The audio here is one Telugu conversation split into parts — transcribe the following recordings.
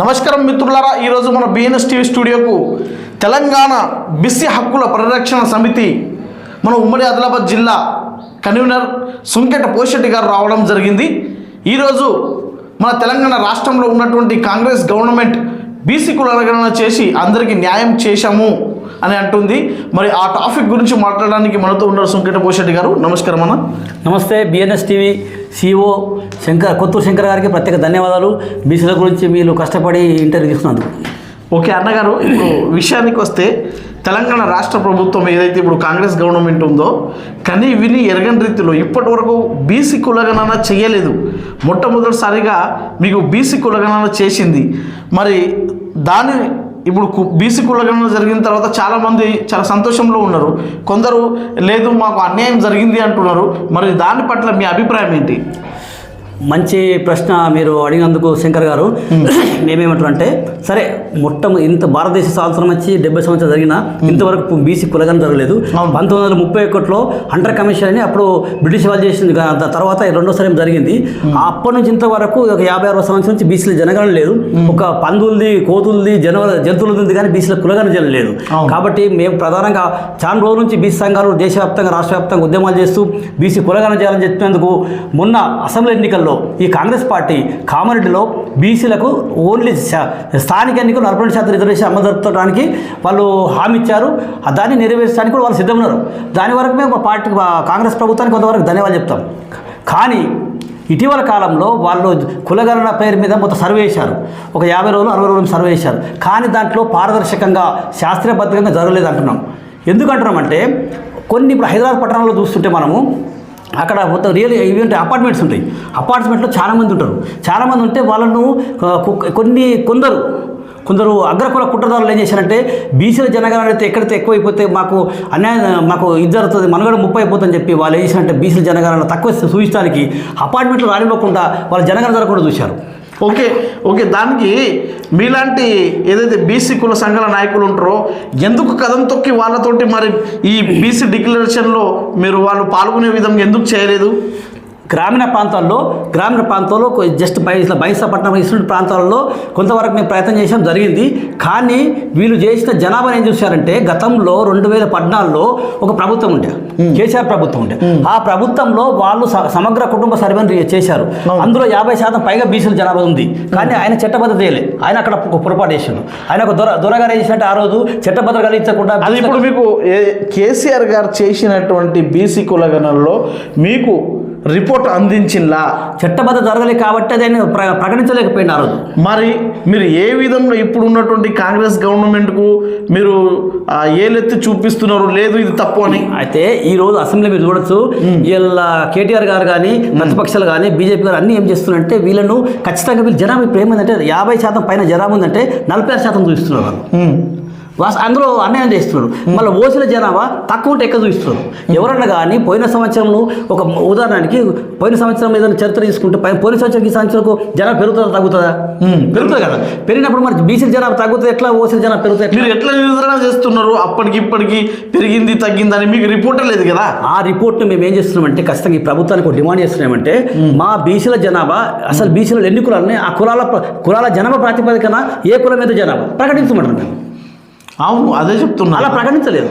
నమస్కారం మిత్రులారా ఈరోజు మన బిఎన్ఎస్ టీవీ స్టూడియోకు తెలంగాణ బిస్సి హక్కుల పరిరక్షణ సమితి మన ఉమ్మడి ఆదిలాబాద్ జిల్లా కన్వీనర్ సుంకెట పోషెట్టి గారు రావడం జరిగింది. ఈరోజు మన తెలంగాణ రాష్ట్రంలో ఉన్నటువంటి కాంగ్రెస్ గవర్నమెంట్ బీసీ కులగణన చేసి అందరికీ న్యాయం చేశాము. అని అంటుంది. మరి ఆ టాపిక్ గురించి మాట్లాడడానికి మనతో ఉన్నారు సుంకెట పోషెట్టి గారు. నమస్కారం అన్న. నమస్తే BNS TV CEO Shankar Kothur Shankar గారికి ప్రత్యేక ధన్యవాదాలు. బీసీల గురించి మీరు కష్టపడి ఇంటర్వ్యూ తీసుకున్నందుకు ఓకే అన్నగారు ఇప్పుడు విషయానికి వస్తే తెలంగాణ రాష్ట్ర ప్రభుత్వం ఏదైతే ఇప్పుడు కాంగ్రెస్ గవర్నమెంట్ ఉందో కానీ విని ఎరగని రీతిలో ఇప్పటి వరకు బీసీ కులగణన చేయలేదు. మొట్టమొదటిసారిగా మీకు బీసీ కులగణన చేసింది. మరి దాని ఇప్పుడు కు- బీసీ కులగణన జరిగిన తర్వాత చాలామంది చాలా సంతోషంలో ఉన్నారు. కొందరు లేదు మాకు అన్యాయం జరిగింది అంటున్నారు. మరి దాని పట్ల మీ అభిప్రాయం ఏంటి? మంచి ప్రశ్న మీరు అడిగినందుకు శంకర్ గారు. మేమేమంటారంటే సరే మొట్ట ఇంత భారతదేశ స్వాతంత్రం వచ్చి డెబ్బై సంవత్సరాలు జరిగిన ఇంతవరకు బీసీ కులగన జరగలేదు. పంతొమ్మిది వందల ముప్పై ఒకటిలో హంటర్ కమిషన్ అని అప్పుడు బ్రిటిష్ వాళ్ళు చేసింది తర్వాత రెండోసారి ఏం జరిగింది. అప్పటి నుంచి ఇంతవరకు ఒక యాభై అరవై సంవత్సరం నుంచి బీసీల జనగణన లేదు. ఒక పందులది కోతులది జనవ జంతువులది ఉంది కానీ బీసీల కులగన జన లేదు. అవును. కాబట్టి మేము ప్రధానంగా చాలా రోజుల నుంచి బీసీ సంఘాలు దేశవ్యాప్తంగా రాష్ట్ర వ్యాప్తంగా ఉద్యమాలు చేస్తూ బీసీ కులగన చేయాలని చెప్పినందుకు మొన్న అసెంబ్లీ ఎన్నికల్లో ఈ కాంగ్రెస్ పార్టీ కామారెడ్డిలో బీసీలకు ఓన్లీ స్థానిక ఎన్నికలు నలభై రెండు శాతం రిజర్వేషన్ అమలు జరుపుకోవడానికి వాళ్ళు హామీ ఇచ్చారు. దాన్ని నెరవేర్చడానికి కూడా వాళ్ళు సిద్ధం ఉన్నారు దాని వరకు మేము పార్టీ కాంగ్రెస్ ప్రభుత్వానికి కొంతవరకు ధన్యవాదాలు చెప్తాం. కానీ ఇటీవల కాలంలో వాళ్ళు కులగణన పేరు మీద మొత్తం సర్వే చేశారు. ఒక యాభై రోజులు అరవై రోజులు సర్వే చేశారు. కానీ దాంట్లో పారదర్శకంగా శాస్త్రీయబద్ధంగా జరగలేదు అంటున్నాం. ఎందుకంటున్నామంటే కొన్ని ఇప్పుడు హైదరాబాద్ పట్టణంలో చూస్తుంటే మనము అక్కడ మొత్తం రియల్ ఏంటంటే అపార్ట్మెంట్స్ ఉంటాయి. అపార్ట్మెంట్లో చాలామంది ఉంటారు. చాలామంది ఉంటే వాళ్ళను కొన్ని కొందరు కొందరు అగ్రకుల కుట్రదారులు ఏం చేశారంటే బీసీల జనగణన అయితే ఎక్కడైతే ఎక్కువైపోతే మాకు అన్యాయం మాకు ఇది జరుగుతుంది మనగడ ముప్పై అయిపోతుందని చెప్పి వాళ్ళు ఏం చేశారంటే బీసీల జనగణన తక్కువ చూపించడానికి అపార్ట్మెంట్లు రానివ్వకుండా వాళ్ళ జనగణన జరగకుండా చూశారు. ఓకే ఓకే దానికి మీలాంటి ఏదైతే బీసీ కుల సంఘాల నాయకులు ఉంటారో ఎందుకు కథం తొక్కి వాళ్ళతోటి మరి ఈ బీసీ డిక్లరేషన్లో మీరు వాళ్ళు పాల్గొనే విధంగా ఎందుకు చేయలేదు? గ్రామీణ ప్రాంతాల్లో గ్రామీణ ప్రాంతాల్లో జస్ట్ బై ఇట్లా బైసాపట్నం ఇటువంటి ప్రాంతాలలో కొంతవరకు మేము ప్రయత్నం చేసాం జరిగింది. కానీ వీళ్ళు చేసిన జనాభాని ఏం చూశారంటే గతంలో రెండు వేల పద్నాలుగులో ఒక ప్రభుత్వం ఉండే. కేసీఆర్ ప్రభుత్వం ఉండే. ఆ ప్రభుత్వంలో వాళ్ళు సమగ్ర కుటుంబ సర్వేని చేశారు. అందులో యాభై శాతం పైగా బీసీల జనాభా ఉంది. కానీ ఆయన చట్టబద్ధత చేయలే ఆయన అక్కడ పొరపాటు చేసిండు. ఆయన ఒక దొర దొరగారు చేసినట్టు ఆ రోజు చట్టబద్ధత కలిగించకుండా అది ఇప్పుడు మీకు ఏ- కేసీఆర్ గారు చేసినటువంటి బీసీ కులగణనలో మీకు రిపోర్ట్ అందించిందా చట్టబద్ధత జరగలేదు కాబట్టి అది ఆయన ప్ర- ప్రకటించలేకపోయింది ఆ రోజు మరి మీరు ఏ విధంలో ఇప్పుడు ఉన్నటువంటి కాంగ్రెస్ గవర్నమెంట్కు మీరు ఏలెత్తి చూపిస్తున్నారు? లేదు ఇది తప్పు అని. అయితే ఈ రోజు అసెంబ్లీ మీరు చూడొచ్చు. వీళ్ళ కేటీఆర్ గారు కానీ ప్రతిపక్షాలు కానీ బీజేపీ గారు అన్ని ఏం చేస్తున్నారంటే వీళ్ళను ఖచ్చితంగా వీళ్ళు జనాభా ఇప్పుడు ఏమైందంటే యాభై శాతం పైన జనాభా ఉందంటే నలభై శాతం చూపిస్తున్నారు అందులో అన్యాయం చేస్తున్నారు. మళ్ళీ ఓసిన జనాభా తక్కువ ఉంటే ఎక్కువ చూపిస్తున్నారు ఎవరన్నా కానీ పోయిన సంవత్సరంలో ఒక ఉదాహరణకి పోయిన సంవత్సరం ఏదైనా చరిత్ర తీసుకుంటే పై- పోయిన సంవత్సరం ఈ సంవత్సరంకు జనాభా పెరుగుతుందా తగ్గుతుందా? పెరుగుతుంది కదా. పెరిగినప్పుడు మరి బీసీ జనాభా తగ్గుతుంది ఎట్లా ఓసిన జనాభా పెరుగుతుంది ఎట్లా? మీరు ఎట్లా నిర్ధారణ చేస్తున్నారు? అప్పటికి ఇప్పటికి పెరిగింది తగ్గిందని మీకు రిపోర్టే లేదు కదా. ఆ రిపోర్ట్ను మేము ఏం చేస్తున్నామంటే ఖచ్చితంగా ఈ ప్రభుత్వానికి ఒక డిమాండ్ చేస్తున్నామంటే మా బీసీల జనాభా అసలు బీసీలు ఎన్ని కులాలు ఉన్నాయి ఆ కులాల కులాల జనాభా ప్రాతిపదికన ఏ కులం మీద జనాభా? ప్రకటించమంటారు మేము. అవును అదే చెప్తున్నా. అలా ప్రకటించలేదు.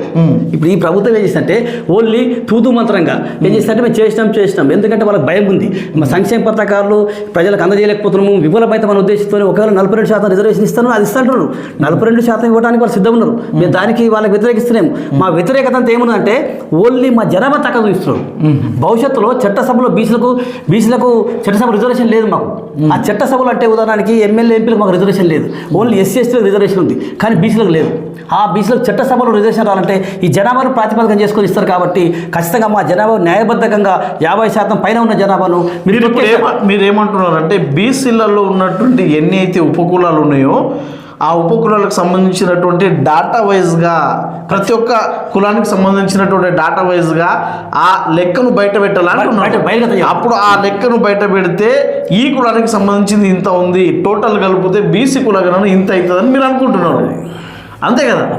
ఇప్పుడు ఈ ప్రభుత్వం ఏం చేసిందంటే ఓన్లీ తూతు మంత్రంగా ఏం చేసిందంటే మేము చేసినాం చేసినాం. ఎందుకంటే వాళ్ళకి భయం ఉంది. మా సంక్షేమ పథకాలు ప్రజలకు అందజేయలేకపోతున్నాము. విఫలమైతే మన ఉద్దేశంతో ఒకవేళ నలభై రెండు శాతం రిజర్వేషన్ ఇస్తాను అది ఇస్తాంటున్నారు. నలభై రెండు శాతం ఇవ్వడానికి వాళ్ళు సిద్ధం ఉన్నారు మేము దానికి వాళ్ళకి వ్యతిరేకిస్తున్నాము. మా వ్యతిరేకత అంతా ఏముందంటే ఓన్లీ మా జనాభా తక్కువ చూపిస్తున్నారు. భవిష్యత్తులో చట్టసభలో బీసీలకు బీసీలకు చట్టసభ రిజర్వేషన్ లేదు మాకు. ఆ చట్టసభలు అంటే ఉదాహరణకి ఎమ్మెల్యే ఎంపీలకు మాకు రిజర్వేషన్ లేదు. ఓన్లీ ఎస్సీ ఎస్టీలకు రిజర్వేషన్ ఉంది. కానీ బీసీలకు లేదు. ఆ బీసీలకు చట్టసభలో రిజర్వేషన్ రావాలంటే ఈ జనాభాను ప్రాతిపదికన చేసుకొని ఇస్తారు కాబట్టి ఖచ్చితంగా మా జనాభా న్యాయబద్ధంగా యాభై శాతం పైన ఉన్న జనాభాను మీరు మీరు ఇప్పుడు ఏమ- మీరు ఏమంటున్నారంటే బీసీలలో ఉన్నటువంటి ఎన్ని అయితే ఉపకులాలు ఉన్నాయో ఆ ఉపకులాలకు సంబంధించినటువంటి డాటా వైజ్గా ప్రతి ఒక్క కులానికి సంబంధించినటువంటి డాటా వైజ్గా ఆ లెక్కను బయట పెట్టాలని. అప్పుడు ఆ లెక్కను బయట పెడితే ఈ కులానికి సంబంధించింది ఇంత ఉంది టోటల్ కలిపితే బీసీ కులగణన ఇంత అవుతుందని మీరు అనుకుంటున్నారు. అంతే కదా?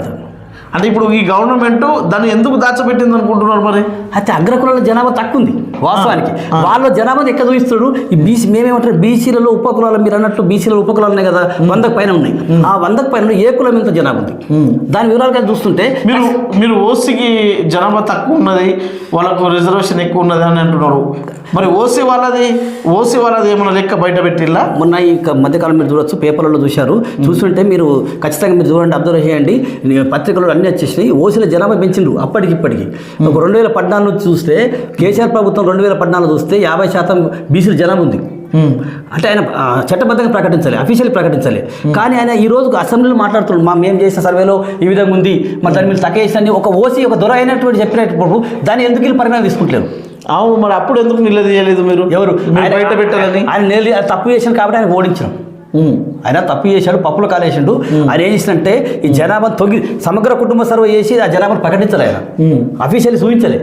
అంటే ఇప్పుడు ఈ గవర్నమెంట్ దాన్ని ఎందుకు దాచిపెట్టింది అనుకుంటున్నారు మరి? అయితే అగ్రకులాల జనాభా తక్కువ ఉంది వాస్తవానికి వాళ్ళ జనాభా ఎక్కడ చూపిస్తాడు ఈ బీసీ మేమేమంటారు? బీసీలలో ఉపకులాలు మీరు అన్నట్టు బీసీలలో ఉపకులాలు ఉన్నాయి కదా వందకు పైన ఉన్నాయి. ఆ వందకు పైన ఏ కులం ఎంత జనాభా ఉంది? దాని వివరాలుగా చూస్తుంటే మీరు మీరు ఓసీకి జనాభా తక్కువ ఉన్నది వాళ్ళకు రిజర్వేషన్ ఎక్కువ ఉన్నది అని అంటున్నారు. మరి ఓసీ వాళ్ళది ఓసీ వాళ్ళది ఏమైనా లెక్క బయట పెట్టిల్లా? మొన్న ఈ మధ్యకాలం మీరు చూడొచ్చు పేపర్లలో చూశారు. చూస్తుంటే మీరు ఖచ్చితంగా మీరు చూడండి అబ్జర్వ్ చేయండి. పత్రికలు అన్నీ వచ్చేసినాయి. ఓసీల జనాభా పెంచిండ్రు అప్పటికి ఇప్పటికి ఒక రెండు వేల పద్నాలుగు చూస్తే కేసీఆర్ ప్రభుత్వం రెండు వేల పద్నాలుగు చూస్తే యాభై శాతం బీసీల జనాభా ఉంది. అంటే ఆయన చట్టబద్ధంగా ప్రకటించాలి అఫీషియల్ ప్రకటించాలి. కానీ ఆయన ఈ రోజు అసెంబ్లీలో మాట్లాడుతున్నాడు మా మేము చేసిన సర్వేలో ఈ విధంగా ఉంది మరి దాని మీద తగ్గేసి ఒక ఓసీ ఒక దొర అయినటువంటి చెప్పినప్పుడు దాన్ని ఎందుకు వీళ్ళు పరిణామం తీసుకుంటలేరు? అవును మరి అప్పుడు ఎందుకు నిలదీయలేదు మీరు? ఎవరు? మీరు బయట పెట్టాలని ఆయన తప్పు చేశాను కాబట్టి ఆయన ఓడించాం. ఆయన తప్పు చేశాడు పప్పులు కాలేసిండు. ఆయన ఏం చేసినంటే ఈ జనాభా తొగి సమగ్ర కుటుంబ సర్వే చేసి ఆ జనాభాను ప్రకటించలే ఆయన. అఫీషియల్ చూపించలే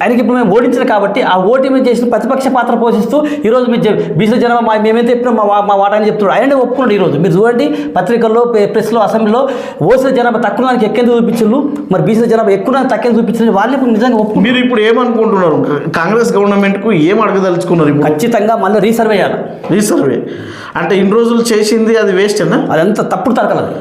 ఆయనకి ఇప్పుడు మేము ఓడించాలి కాబట్టి ఆ ఓటు మేము చేసిన ప్రతిపక్ష పాత్ర పోషిస్తూ ఈరోజు మీరు బీసీ జనాభా మా మేమైతే చెప్పినా మా మా వాటాని చెప్తున్నాడు. ఆయన ఒప్పుకున్నాడు ఈరోజు మీరు చూడండి పత్రికల్లో ప్రె- ప్రెస్లో అసెంబ్లీలో ఓసీల జనాభా తక్కువ దానికి ఎక్కేందుకు చూపించారు మరి బీసీల జనాభా ఎక్కువ దానికి తక్కువ చూపించారు వాళ్ళు ఇప్పుడు నిజంగా ఒప్పు మీరు ఇప్పుడు ఏమనుకుంటున్నారు? కాంగ్రెస్ గవర్నమెంట్కు ఏం అడగదలుచుకున్నారు ఖచ్చితంగా మళ్ళీ రీసర్వే చేయాలి. రీసర్వే అంటే ఇన్ని రోజులు చేసింది అది వేస్ట్ అన్నా అదంతా తప్పుడు తరకలది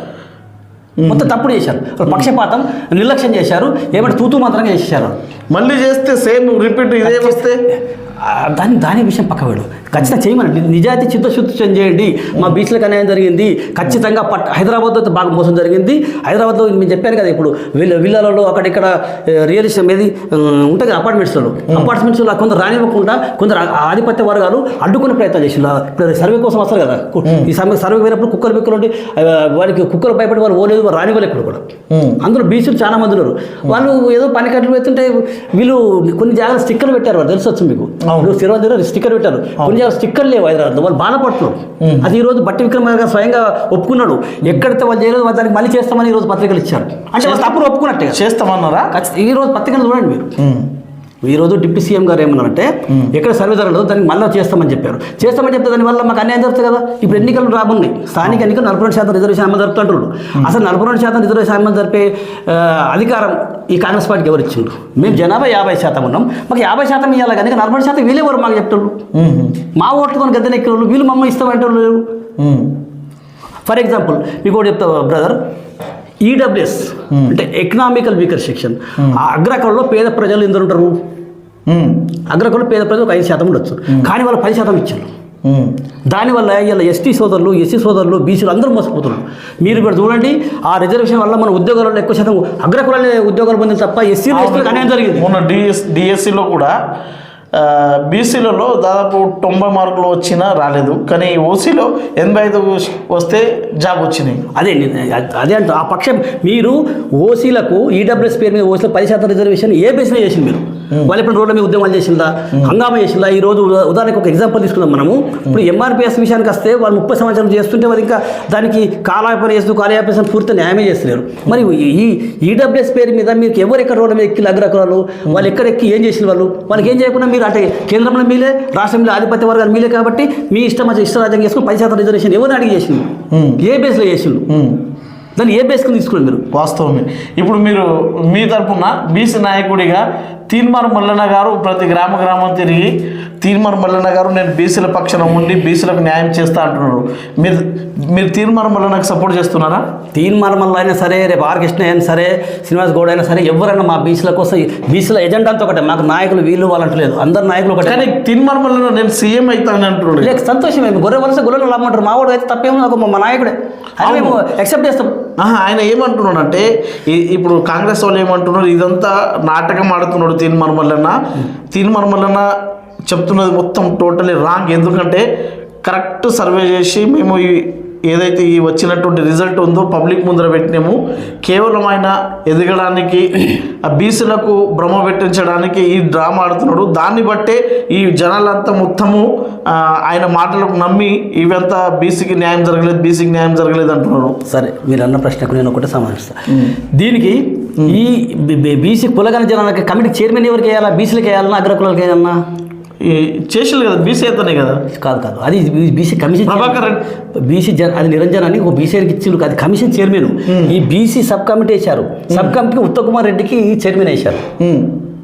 మొత్తం తప్పుడు చేశారు. పక్షపాతం నిర్లక్ష్యం చేశారు. ఏమంటే తూతూ మాత్రంగా చేసేసారు మళ్ళీ చేస్తే సేమ్ రిపీట్ ఇదే వస్తే? దాని దాని విషయం పక్క వీడు ఖచ్చితంగా చేయమని. నిజాయితీ చిత్తశుద్ధి చేయండి. మా బీచ్లకు అన్యాయం జరిగింది. ఖచ్చితంగా పట్ హైదరాబాద్లో అయితే బాగా మోసం జరిగింది. హైదరాబాద్లో నేను చెప్పాను కదా ఇప్పుడు విల్ల విల్లాలలో అక్కడిక్కడ రియల్ ఎస్టేట్ ఏది ఉంటుంది అపార్ట్మెంట్స్లో అపార్ట్మెంట్స్లో కొందరు రానివ్వకుండా కొందరు ఆధిపత్య వర్గాలు అడ్డుకునే ప్రయత్నం ఇప్పుడు సర్వే కోసం వస్తారు కదా. ఈ సర్వే సర్వే పోయినప్పుడు కుక్కలు ఆ, వారికి కుక్కలు భయపడి వాళ్ళు ఓలేదు వారు రానివ్వలేదు ఇప్పుడు కూడా. అందులో బీచ్లు చాలా మంది ఉన్నారు. వాళ్ళు ఏదో పని కట్టలు పెడుతుంటే వీళ్ళు కొన్ని జాగ్రత్త స్టిక్కర్లు పెట్టారు వాళ్ళు. తెలిసి వచ్చు మీకు? ఇప్పుడు స్థిరమైన దగ్గర స్టిక్కర్ పెట్టారు. కొన్ని జాగ్రత్త స్టిక్కర్ లేవు హైదరాబాద్ వాళ్ళు బాధపడుతున్నారు అది ఈ రోజు బట్టి విక్రమార్క గారు స్వయంగా ఒప్పుకున్నాడు. ఎక్కడైతే వాళ్ళు చేయలేదు వాళ్ళు దానికి మళ్ళీ చేస్తామని ఈ రోజు పత్రికలు ఇచ్చారు. అంటే వాళ్ళు తప్పుడు ఒప్పుకున్నట్టే చేస్తామన్నారా? ఈ రోజు పత్రికలు చూడండి మీరు. ఈ రోజు డిప్యూటీ సీఎం గారు ఏమన్నారంటే ఎక్కడ సర్వే జరగలేదు దానికి మళ్ళీ చేస్తామని చెప్పారు. చేస్తామని చెప్తే దానివల్ల మాకు అన్యాయం జరుగుతుంది కదా? ఇప్పుడు ఎన్నికలు రాబోన్నాయి. స్థానిక ఎన్నికలు నలభై రెండు శాతం రిజర్వేషన్ అమలు జరుపుతుంటారు అసలు నలభై రెండు శాతం రిజర్వేషన్ అమలు జరిపే అధికారం ఈ కాంగ్రెస్ పార్టీకి ఎవరు ఇచ్చిండ్రు? మేము జనాభా యాభై శాతం ఉన్నాం. మాకు యాభై శాతం ఇవ్వాలి కానీ నలభై శాతం వీళ్ళెవరు మాకు చెప్తారు? మా ఓట్లతో గద్దెలు ఎక్కిన వాళ్ళు వీళ్ళు మమ్మ ఇస్తామంటే వాళ్ళు లేరు. ఫర్ ఎగ్జాంపుల్ మీకు ఒకటి చెప్తా బ్రదర్ ఈడబ్ల్యూఎస్ అంటే ఎకనామికల్ వీకర్ సెక్షన్ ఆ అగ్రకులంలో పేద ప్రజలు ఎందరు ఉంటారు అగ్రకులంలో పేద ప్రజలు ఒక ఐదు శాతం ఉండొచ్చు. కానీ వాళ్ళు పది శాతం ఇచ్చారు. దానివల్ల ఇలా ఎస్టీ సోదరులు ఎస్సీ సోదరులు బీసీలు అందరూ మోసపోతున్నారు. మీరు ఇక్కడ చూడండి ఆ రిజర్వేషన్ వల్ల మన ఉద్యోగాలలో ఎక్కువ శాతం అగ్రకులాలే ఉద్యోగాలు పొందింది తప్ప ఎస్సీలు ఎస్టీలకు అన్యాయం జరిగింది. మొన్న డిఎస్ డిఎస్సిలో కూడా బీసీలలో దాదాపు తొంభై మార్కులు వచ్చినా రాలేదు. కానీ ఓసీలో ఎనభై ఐదు వస్తే జాబ్ వచ్చినాయి. అదే అదే అంట ఆ పక్షం మీరు ఓసీలకు ఈడబ్ల్యూఎస్ పేరు మీద ఓసీలో పది శాతం రిజర్వేషన్ ఏ బేస్లో చేసింది మీరు? వాళ్ళు ఎప్పుడు రోడ్ల మీద ఉద్యమాలు చేసిందా? హంగామా చేసిందా? ఈ రోజు ఉదా- ఉదాహరణకు ఒక ఎగ్జాంపుల్ తీసుకుందాం మనము. ఇప్పుడు ఎంఆర్పిఎస్ విషయానికి వస్తే వాళ్ళు ముప్పై సంవత్సరాలు చేస్తుంటే వాళ్ళు ఇంకా దానికి కాలాపన చేస్తూ కాలయాపన పూర్తి న్యాయమే చేస్తున్నారు మరి ఈ ఈడబ్ల్యూఎస్ పేరు మీద మీకు ఎవరు ఎక్కడ రోడ్ల మీద ఎక్కి అగ్రకులాలు వాళ్ళు ఎక్కడ ఎక్కి ఏం చేసిన వాళ్ళు? వాళ్ళకి ఏం చేయకుండా మీరు అంటే కేంద్రంలో మీలే రాష్ట్రంలో ఆధిపత్య వర్గాలు మీలే కాబట్టి మీ ఇష్టం వచ్చి ఇష్ట రాజ్యం చేసుకుని పది శాతం రిజర్వేషన్ ఎవరిని అడిగి చేసిండు? ఏ బేస్లో చేసిండు? దాన్ని ఏ బేస్కుని తీసుకున్నారు మీరు? వాస్తవమే. ఇప్పుడు మీరు మీ తరపున బీసీ నాయకుడిగా తీన్మార్ మల్లన్న గారు ప్రతి గ్రామ గ్రామం తిరిగి తీన్మార్ మల్లన్న గారు నేను బీసీల పక్షాన ఉండి బీసీలకు న్యాయం చేస్తా అంటున్నారు. మీరు మీరు తీన్మార్ మల్లన్నకు సపోర్ట్ చేస్తున్నారా? తీన్ మర్మల్లో అయినా సరే రేపు ఆర్ కృష్ణ అయినా సరే శ్రీనివాస్ గౌడ్ అయినా సరే ఎవరైనా మా బీసీల కోసం బీసీల ఎజెండా అంతా ఒకటే. మాకు నాయకులు వీళ్ళు వాళ్ళు అంటలేదు అందరు నాయకులు ఒకటే. కానీ తీన్మార్ మల్లన్న నేను సీఎం అవుతానని అంటున్నాడు. లేక సంతోషం గొర్రె వలస గొర్రెలు లాభమంటారు మా వాడు అయితే తప్పేమో నాకు మా నాయకుడే. అది మేము యాక్సెప్ట్ చేస్తాం. ఆయన ఏమంటున్నాడంటే ఇప్పుడు కాంగ్రెస్ వాళ్ళు ఏమంటున్నారు ఇదంతా నాటకం ఆడుతున్నాడు తీన్మార్ మల్లన్న తీన్మార్ మల్లన్న చెప్తున్నది మొత్తం టోటలీ రాంగ్. ఎందుకంటే కరెక్ట్ సర్వే చేసి మేము ఈ ఏదైతే ఈ వచ్చినటువంటి రిజల్ట్ ఉందో పబ్లిక్ ముందర పెట్టినాము. కేవలం ఆయన ఎదగడానికి ఆ బీసీలకు భ్రమ పెట్టించడానికి ఈ డ్రామా ఆడుతున్నాడు. దాన్ని బట్టే ఈ జనాలంతా మొత్తము ఆయన మాటలకు నమ్మి ఇవంతా బీసీకి న్యాయం జరగలేదు బీసీకి న్యాయం జరగలేదు అంటున్నారు సరే మీరు అన్న ప్రశ్నకు నేను ఒకటే సమాధానిస్తాను దీనికి ఈ బీసీ కులగన జనాలకి కమిటీ చైర్మన్ ఎవరికి వేయాలా? బీసీలకు వేయాలన్నా అగ్రకులాలకు వేయాలన్నా? చేసిల్లు కదా బీసీ అయితేనే కదా? కాదు కాదు. అది బీసీ కమిషన్ ప్రభాకర్. బీసీ జన్ అది నిరంజన్ అని ఒక బీసీకి ఇచ్చిండు అది కమిషన్ చైర్మన్. ఈ బీసీ సబ్ కమిటీ వేశారు. సబ్ కమిటీకి ఉత్తమ్ కుమార్ రెడ్డికి చైర్మన్ వేశారు.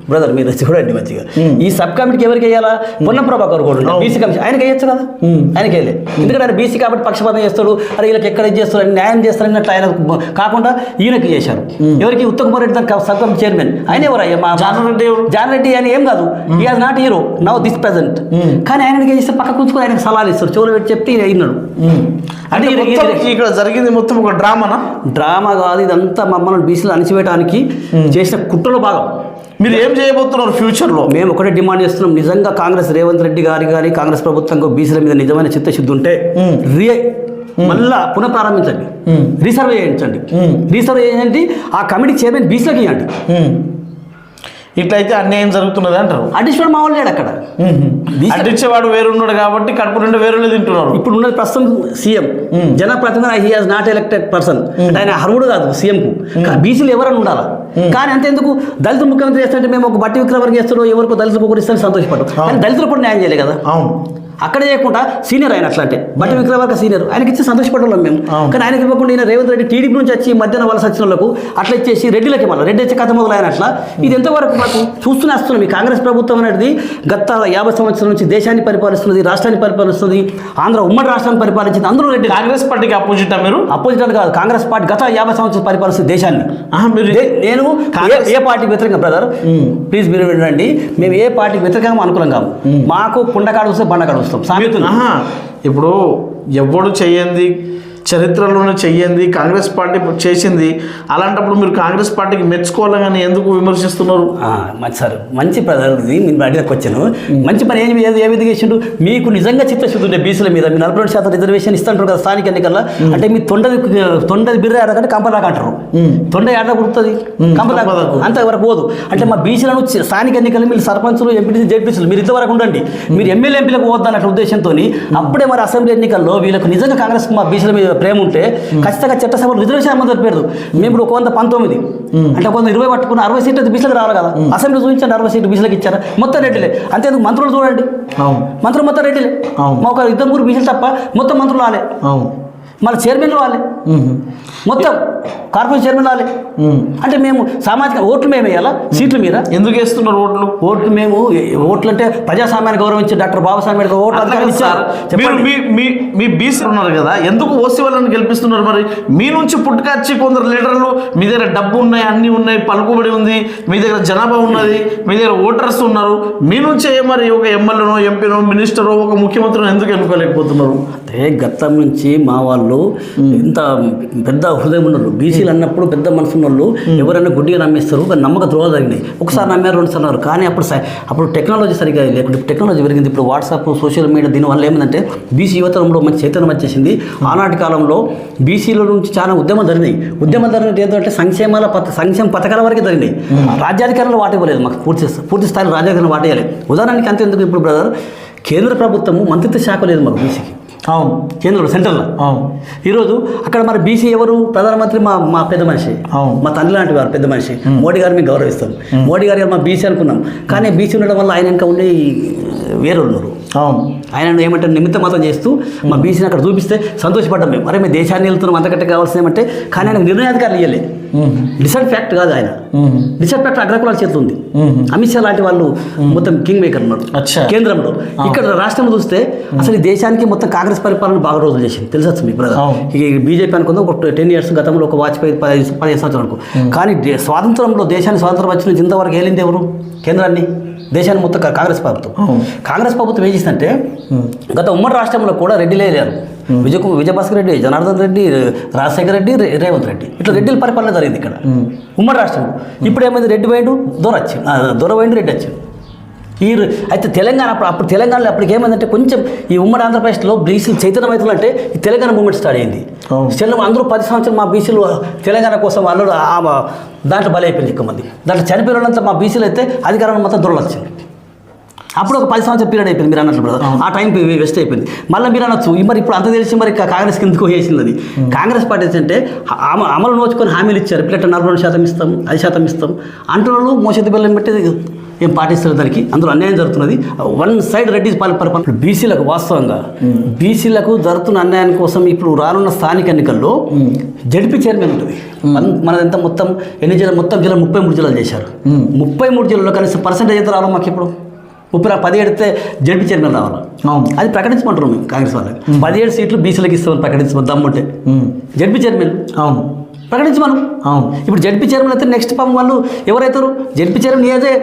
బ్రదర్ మీరు చూడండి మంచిగా. ఈ సబ్ కమిటీకి ఎవరికి వేయాలా? పొన్నం ప్రభాకర్ కూడా. బీసీ కమిషన్ ఆయనకి వేయచ్చు కదా? ఆయనకి వేయలే. ఎందుకంటే ఆయన బీసీ కాబట్టి పక్షపాతం చేస్తాడు. అరే వీళ్ళకి ఎక్కడ అని న్యాయం చేస్తారని అట్లా ఆయన కాకుండా ఈయనకి చేశారు. ఎవరికి? ఉత్తమ్ కుమార్ రెడ్డి దానికి సబ్ కమిటీ చైర్మన్. ఆయన ఎవరు అయ్యా? మా జాన్ రెడ్డి ఎవరు? జాన్ రెడ్డి అని ఏం కాదు. ఈ has not hero now this present కానీ ఆయనకి చేస్తే పక్క కూర్చుకొని ఆయనకి సలహాలు ఇస్తారు. చెవులు పెట్టి చెప్తే విన్నాడు. అంటే ఇక్కడ జరిగింది మొత్తం ఒక డ్రామానా? డ్రామా కాదు ఇదంతా మమ్మల్ని బీసీలు అణిచివేయడానికి చేసిన కుట్రలో భాగం. మీరు ఏం చేయబోతున్నారు ఫ్యూచర్లో? మేము ఒకటే డిమాండ్ చేస్తున్నాం. నిజంగా కాంగ్రెస్ రేవంత్ రెడ్డి గారి కానీ కాంగ్రెస్ ప్రభుత్వం బీసీల మీద నిజమైన చిత్తశుద్ధి ఉంటే రి మళ్ళా పునఃప్రారంభించండి. రీసర్వే చేయించండి. రీసర్వే చేయండి. ఆ కమిటీ చైర్మన్ బీసీలకు ఇవ్వండి. ఇట్లయితే అన్యాయం జరుగుతున్నది అంటారు. అడిషనల్ మా వాళ్ళు లేడు అక్కడ. అడ్డించేవాడు వేరున్నాడు కాబట్టి కడుపు రెండు వేరులే తింటున్నారు. ఇప్పుడు ఉన్నది ప్రస్తుతం CM. జనప్రతినిధి he has not elected person ఆయన అర్హుడు కాదు సీఎంకు. బీసీలు ఎవరైనా ఉండాలా? కానీ అంతేందుకు దళితులు ముఖ్యమంత్రి చేస్తుంటే మేము ఒక బట్టి విక్రమర్కి చేస్తాడో ఎవరికో దళితులకు ఒకరు ఇస్తాను సంతోషపడ్డాం కానీ దళితులు కూడా న్యాయం చేయలే కదా. అవును. అక్కడ చేయకుండా సీనియర్ ఆయన అట్లా అంటే. బట్టి విక్రమార్క సీనియర్. ఆయనకి ఇచ్చి సంతోషపడ్డాం మేము. కానీ ఆయనకి ఇవ్వకుండా ఈయన రేవంత్ రెడ్డి టీడీపీ నుంచి వచ్చి మధ్యాహ్నం వలస వచ్చిన వాళ్ళకు అట్లా ఇచ్చేసి రెడ్డిలకి మళ్ళీ రెడ్డి వచ్చి కథ మొదలైన అట్లా. ఇది ఎంతవరకు మాకు చూస్తూనే వస్తున్నాం. ఈ కాంగ్రెస్ ప్రభుత్వం అనేది గత యాభై సంవత్సరాల నుంచి దేశాన్ని పరిపాలిస్తున్నది రాష్ట్రాన్ని పరిపాలిస్తున్నది ఆంధ్ర ఉమ్మడి రాష్ట్రాన్ని పరిపాలించింది. అందరూ రెడ్డి కాంగ్రెస్ పార్టీకి అపోజిట్ మీరు? అపోజిట్ కాదు. కాంగ్రెస్ పార్టీ గత యాభై సంవత్సరాలు పరిపాలిస్తుంది దేశాన్ని. నేను కాంగ్రెస్- ఏ- ఏ పార్టీకి వ్యతిరేకంగా బ్రదర్ ప్లీజ్ మీరు వినండి. మేము ఏ పార్టీకి వ్యతిరేకంగా అనుకూలం కాము మాకు కుండకాడు వస్తే బండకాడు వస్తాం సామెతలు. ఇప్పుడు ఎవడు చెయ్యంది చరిత్రలోనే చెయ్యంది కాంగ్రెస్ పార్టీ చేసింది. అలాంటప్పుడు మీరు కాంగ్రెస్ పార్టీకి మెచ్చుకోవాలి కానీ ఎందుకు విమర్శిస్తున్నారు? సార్ మంచి ఇది మీరు అడిగకు వచ్చాను. మంచి పని ఏం ఏ- విధంగా చేసిండు? మీకు నిజంగా చిత్తశుద్ధి ఉండే బీసీల మీద మీ నలభై రెండు శాతం రిజర్వేషన్ ఇస్తుంటారు కదా స్థానిక ఎన్నికల్లో? అంటే మీ తొండది తొండది బిర్ర ఆడకంటే కంపలాగా అంటారు. తొండ ఆడ కుడుతుంది? కంపలాగా. అంతవరకు పోదు. అంటే మా బీసీలను స్థానిక ఎన్నికలు మీరు సర్పంచులు ఎంపీటీసీ జడ్పీసీలు మీరు ఇంతవరకు ఉండండి. మీరు ఎమ్మెల్యే ఎంపీలకు పోద్దన్నట్టు ఉద్దేశంతో అప్పుడే మరి అసెంబ్లీ ఎన్నికల్లో వీళ్ళకు నిజంగా కాంగ్రెస్ మా బీసీల మీద ప్రేమ ఉంటే ఖచ్చితంగా చట్టసభలో రిజర్వేషన్ అమలు జరిపారు మేము ఇప్పుడు ఒక వంద పంతొమ్మిది అంటే వంద ఇరవై పట్టుకున్న అరవై సీట్లు బీసీలకు రావాలి కదా. అసెంబ్లీ చూపించండి అరవై సీట్లు బీసీలకు ఇచ్చారా. మొత్తం రెడ్డిలే. అంతేందుకు మంత్రులు చూడండి. మంత్రులు మొత్తం రెడ్డిలే. మా ఒక ఇద్దరు ముగ్గురు బీసీలు తప్ప మొత్తం మంత్రులు రాలే. మళ్ళీ చైర్మన్లు వాళ్ళే. మొత్తం కార్పొరేషన్ చైర్మన్ మ్మ్. అంటే మేము సామాజిక ఓట్లు మేము వేయాలా సీట్ల మీద ఎందుకు వేస్తున్నారు ఓట్లు? ఓట్లు మేము ఓట్లు అంటే ప్రజాస్వామ్యాన్ని గౌరవించే డాక్టర్ బాబాసాహెబ్ అంబేద్కర్ ఓట్లు. మీ మీ మీ బీసీ ఉన్నారు కదా ఎందుకు ఓసీ వాళ్ళని గెలిపిస్తున్నారు మరి? మీ నుంచి పుట్టుకొచ్చి కొందరు లీడర్లు మీ దగ్గర డబ్బు ఉన్నాయి అన్ని ఉన్నాయి పలుకుబడి ఉంది మీ దగ్గర జనాభా ఉన్నది మీ దగ్గర ఓటర్స్ ఉన్నారు. మీ నుంచే మరి ఒక ఎమ్మెల్యేనో ఎంపీనో మినిస్టరో ఒక ముఖ్యమంత్రినో ఎందుకు ఎన్నుకోలేకపోతున్నారు? అంటే గతం నుంచి మా వాళ్ళు ఇంత పెద్ద హృదయం ఉన్నోళ్ళు బీసీలు అన్నప్పుడు పెద్ద మనసు ఉన్నోళ్ళు ఎవరైనా గుడ్డిగా నమ్మేస్తారు కానీ నమ్మక ద్రోహాలు జరిగినాయి. ఒకసారి నమ్మారు రెండు సార్లు నమ్మారు. కానీ అప్పుడు సై- అప్పుడు టెక్నాలజీ సరిగా లేకుంటే ఇప్పుడు టెక్నాలజీ పెరిగింది. ఇప్పుడు వాట్సాప్ సోషల్ మీడియా దీనివల్ల ఏమైందంటే బీసీ యువతరంలో మంచి చైతన్యం వచ్చేసింది. ఆనాటి కాలంలో బీసీల నుంచి చాలా ఉద్యమం జరిగినాయి. ఉద్యమం జరిగినట్టు ఏంటంటే సంక్షేమాల పథ సంక్షేమ పథకాల వరకే జరిగినాయి. రాజ్యాధికారంలో వాట ఇవ్వలేదు మాకు పూర్తి పూర్తి స్థాయిలో రాజ్యాధికారం వాట ఇవ్వలేదు. ఉదాహరణకి అంతేందుకు ఇప్పుడు బ్రదర్ కేంద్ర ప్రభుత్వము మంత్రిత్వ శాఖ లేదు మాకు బీసీకి. అవును. కేంద్రంలో సెంట్రల్లో. అవును. ఈరోజు అక్కడ మరి బీసీ ఎవరు? ప్రధానమంత్రి మా మా పెద్ద మనిషి. అవును. మా తండ్రి లాంటి వారు పెద్ద మనిషి. మోడీ గారిని మేము గౌరవిస్తాం. మోడీ గారు మా బీసీ అనుకున్నాం. కానీ బీసీ ఉండడం వల్ల ఆయన ఇంకా ఉండే వేరే ఉన్నారు. అవును. ఆయన ఏమంటే నిమిత్త మాత్రం చేస్తూ మా బీసీని అక్కడ చూపిస్తే సంతోషపడ్డాం మేము. అరే మేము దేశాన్ని వెళ్తున్నాం అంతకంటే కావాల్సింది ఏమంటే కానీ ఆయన నిర్ణయాధికారులు ఇవ్వలే డిసైడ్ ఫ్యాక్ట్ కాదు ఆయన. మ్మ్. డిసైడ్ ఫ్యాక్ట్ అగ్రకులాల చేతులు ఉంది. అమిత్ షా లాంటి వాళ్ళు మొత్తం కింగ్ మేకర్ ఉన్నారు. అచ్చా. కేంద్రంలో. ఇక్కడ రాష్ట్రంలో చూస్తే అసలు ఈ దేశానికి మొత్తం కాంగ్రెస్ పరిపాలన బాగా రోజులు చేసింది. తెలుసొచ్చు మీకు బ్రదర్. ఈ బీజేపీ అనుకుంది ఒక టెన్ ఇయర్స్ గతంలో ఒక వాజ్పేయి పదిహేను పదిహేను సంవత్సరాలు అనుకో. కానీ స్వాతంత్రంలో దేశానికి స్వాతంత్రం వచ్చిన ఇంతవరకు ఏలింది ఎవరు? కేంద్రాన్ని? దేశాన్ని మొత్తం కాంగ్రెస్ ప్రభుత్వం. కాంగ్రెస్ ప్రభుత్వం ఏం చేసిందంటే గత ఉమ్మడి రాష్ట్రంలో కూడా రెడ్డిలే లేరు. విజయ విజయభాస్కర్ రెడ్డి జనార్దన్ రెడ్డి రాజశేఖర రెడ్డి రేవంత్ రెడ్డి. ఇట్లా రెడ్డిల పరిపాలన జరిగింది ఇక్కడ. ఉమ్మడి రాష్ట్రంలో. ఇప్పుడు ఏమైంది? రెడ్డి పోయిండు దొర వచ్చింది దొర పోయిండు రెడ్డి వచ్చింది ఈ అయితే తెలంగాణ అప్పుడు అప్పుడు తెలంగాణలో అప్పటికి ఏమైందంటే కొంచెం ఈ ఉమ్మడి ఆంధ్రప్రదేశ్లో బీసీలు చైతన్యం అవుతుంది అంటే ఈ తెలంగాణ మూమెంట్ స్టార్ట్ అయింది. తెలంగాణ అందరూ పది సంవత్సరాలు మా బీసీలు తెలంగాణ కోసం వాళ్ళు దాంట్లో బలైపోయింది ఎక్కువ మంది. దాంట్లో చనిపోయిన వాళ్ళంతా మా బీసీలు అయితే అధికారంలో మొత్తం దొరలు వచ్చింది. అప్పుడు ఒక పది సంవత్సరాల పీరియడ్ అయిపోయింది మీరు అన్నట్లు బ్రదర్ ఆ టైం వెస్ట్ అయిపోయింది. మళ్ళీ మీరు అనొచ్చు మరి ఇప్పుడు అంత తెలిసి మరి కాంగ్రెస్ కిందకు వేసింది అది? కాంగ్రెస్ పార్టీ అంటే అమ- అమలు నోచుకొని హామీలు ఇచ్చారు. ఇట్లా నలభై రెండు శాతం ఇస్తాం ఐదు శాతం ఇస్తాం. అంటున్నారు మోసతి బెల్లం పెట్టి ఏం పాటిస్తారు దానికి? అందులో అన్యాయం జరుగుతున్నది. వన్ సైడ్ రెడ్డి పరిపాలన బీసీలకు వాస్తవంగా బీసీలకు జరుగుతున్న అన్యాయం కోసం ఇప్పుడు రానున్న స్థానిక ఎన్నికల్లో జడ్పీ చైర్మన్ ఉంటుంది. మన- మనదంతా మొత్తం ఎన్ని జిల్లా మొత్తం జిల్లా ముప్పై మూడు జిల్లాలు చేశారు. ముప్పై మూడు జిల్లాలో కనీసం పర్సెంటేజ్ ఎంత రావాలి మాకు ఇప్పుడు? ముప్పై పదిహేడు అయితే జడ్పీ చైర్మన్ రావాలి. అవును. అది ప్రకటించమంటారు మేము కాంగ్రెస్ వాళ్ళకి. పదిహేడు సీట్లు బీసీలకు ఇస్తామని ప్రకటించమని దమ్ముంటే. ZP chairman. అవును. ప్రకటించమను. అవును. ఇప్పుడు జడ్పీ చైర్మన్ అయితే నెక్స్ట్ పాపం వాళ్ళు ఎవరైతారు? జడ్పీ చైర్మన్ ఏదే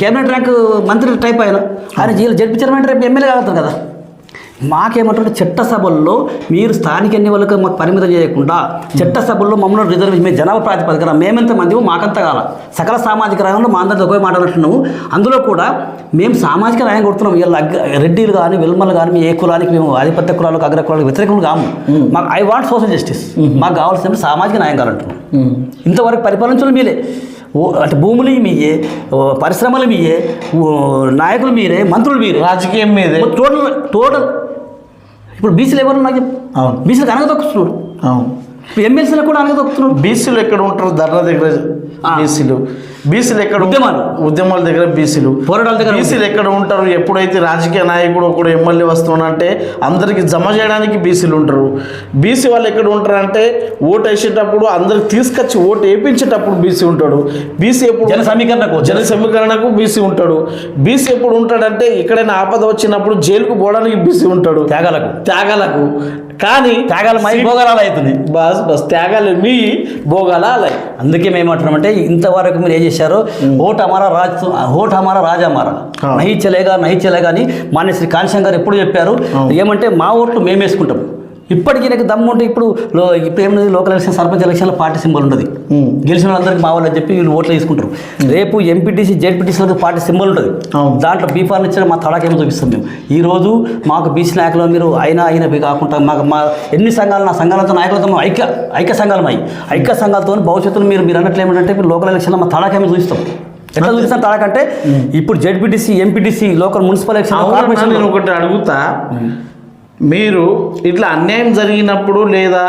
కేబినెట్ ర్యాంక్ మంత్రి టైప్ ఆయన ఆయన జడ్పీ చైర్మన్ రేపు ఎమ్మెల్యే కావుతారు కదా. మాకేమంటారు చట్టసభల్లో మీరు స్థానిక ఎన్నికలకు మాకు పరిమితం చేయకుండా చట్టసభల్లో మమ్మల్ని రిజర్వేషన్ మేము జనాభా ప్రాతిపదికన మేమెంత మంది మాకంత కాల. సకల సామాజిక రంగంలో మా అందరితో ఒకే మాట అంటున్నాము అందులో కూడా మేము సామాజిక న్యాయం కొడుతున్నాం. వీళ్ళ రెడ్డిలు కానీ వెల్మలు కానీ ఏ కులానికి మేము ఆధిపత్య కులాలకు అగ్ర కులాలకు వ్యతిరేకం కాము. మాకు ఐ వాంట్ సోషల్ జస్టిస్. మాకు కావాల్సిన సామాజిక న్యాయం కావాలంటున్నాం. ఇంతవరకు పరిపాలించడం మీరే అంటే భూములు మీయే పరిశ్రమలు మీయే ఓ నాయకులు మీరే మంత్రులు మీరే. రాజకీయం మీదే. టోటల్ టోటల్ ఇప్పుడు బీసీలు ఎవరు నాకు అవును. బీసీలకు అనగదొక్కుతున్నాడు. అవును. ఎమ్మెల్సీలకు కూడా అనగదొక్కుతున్నాడు. బీసీలు ఎక్కడ ఉంటారు? ధర్నా దగ్గర బీసీలు. బీసీలు ఎక్కడ? ఉద్యమాలు. ఉద్యమాల దగ్గర బీసీలు. పోరాటాల దగ్గర బీసీలు ఎక్కడ ఉంటారు? ఎప్పుడైతే రాజకీయ నాయకుడు ఒకడు ఎమ్మెల్యే వస్తున్నాడంటే అందరికి జమ చేయడానికి బీసీలు ఉంటారు. బీసీ వాళ్ళు ఎక్కడ ఉంటారు అంటే ఓటు వేసేటప్పుడు అందరికి తీసుకొచ్చి ఓటు వేయించేటప్పుడు బీసీ ఉంటాడు. బీసీ ఎప్పుడు జన సమీకరణకు జన సమీకరణకు బీసీ ఉంటాడు. బీసీ ఎప్పుడు ఉంటాడంటే ఎక్కడైనా ఆపద వచ్చినప్పుడు జైలుకు పోవడానికి బీసీ ఉంటాడు. త్యాగాలకు. త్యాగాలకు. కానీ త్యాగాలు మై భోగరాలు అవుతుంది బస్ బస్ త్యాగాలు మీ భోగాల అందుకే మేము ఏమంటున్నామంటే ఇంతవరకు మీరు ఏం చేశారో? ఓట్ అమారా రాజ్ ఓట్ అమారా రాజా అమారా. నహి చలేగా నహి చలేగా అని మాన్య శ్రీ కాంశం గారు ఎప్పుడు చెప్పారు? ఏమంటే మా ఓట్లు మేము వేసుకుంటాం ఇప్పటికీ నాకు దమ్ము ఉంటే ఇప్పుడు ఇప్పుడు ఏమైంది లోకల్ ఎలక్షన్ సర్పంచ్ ఎలక్షన్లో పార్టీ సింబల్ ఉంటుంది గెలిచిన వాళ్ళందరికీ మా వాళ్ళు అని చెప్పి వీళ్ళు ఓట్లు తీసుకుంటారు రేపు ఎంపీటీసీ జెడ్పీటీసీలకు పార్టీ సింబల్ ఉంటుంది. దాంట్లో బీఫార్లు ఇచ్చిన మా తడాకేమో చూపిస్తాం మేము. ఈ రోజు మాకు బీసీ నాయకులు మీరు అయినా అయినా కాకుండా మాకు మా ఎన్ని సంఘాలు నా సంఘాలతో నాయకులతో మా ఐక్య ఐక్య సంఘాలు అయి ఐక్య సంఘాలతో భవిష్యత్తులో మీరు మీరు అన్నట్లు ఏమంటే ఇప్పుడు లోకల్ ఎలక్షన్లో మా తడాకేమో చూపిస్తాం. ఎట్లా చూపిస్తాం తడాకంటే ఇప్పుడు ZPTC MPTC local municipal election ఒకటి అడుగుతా. మీరు ఇట్లా అన్యాయం జరిగినప్పుడు లేదా